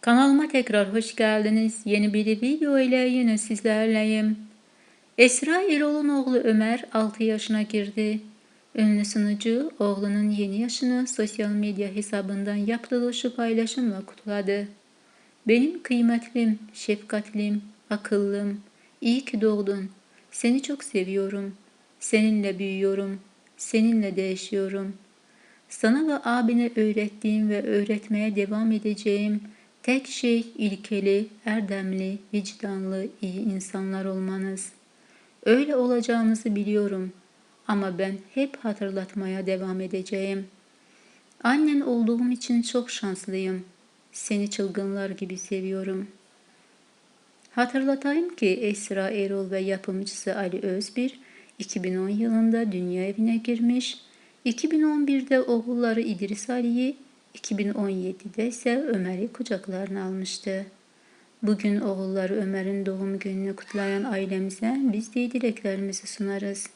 Kanalıma tekrar hoş geldiniz. Yeni bir video ile yine sizlerleyim. Esra Erol'un oğlu Ömer 6 yaşına girdi. Ünlü sunucu oğlunun yeni yaşını sosyal medya hesabından yaptığı şu paylaşımla kutladı. Benim kıymetlim, şefkatlim, akıllım, iyi ki doğdun. Seni çok seviyorum. Seninle büyüyorum. Seninle değişiyorum. Sana ve abine öğrettiğim ve öğretmeye devam edeceğim tek şey ilkeli, erdemli, vicdanlı, iyi insanlar olmanız. Öyle olacağınızı biliyorum ama ben hep hatırlatmaya devam edeceğim. Annen olduğum için çok şanslıyım. Seni çılgınlar gibi seviyorum. Hatırlatayım ki Esra Erol ve yapımcısı Ali Özbir 2010 yılında dünya evine girmiş, 2011'de oğulları İdris Ali'yi, 2017'de ise Ömer'i kucaklarına almıştı. Bugün oğulları Ömer'in doğum gününü kutlayan ailemize biz de dileklerimizi sunarız.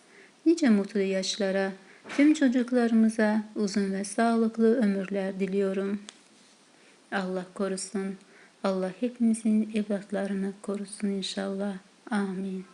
Nice mutlu yaşlara, tüm çocuklarımıza uzun ve sağlıklı ömürler diliyorum. Allah korusun. Allah hepimizin evlatlarını korusun inşallah. Amin.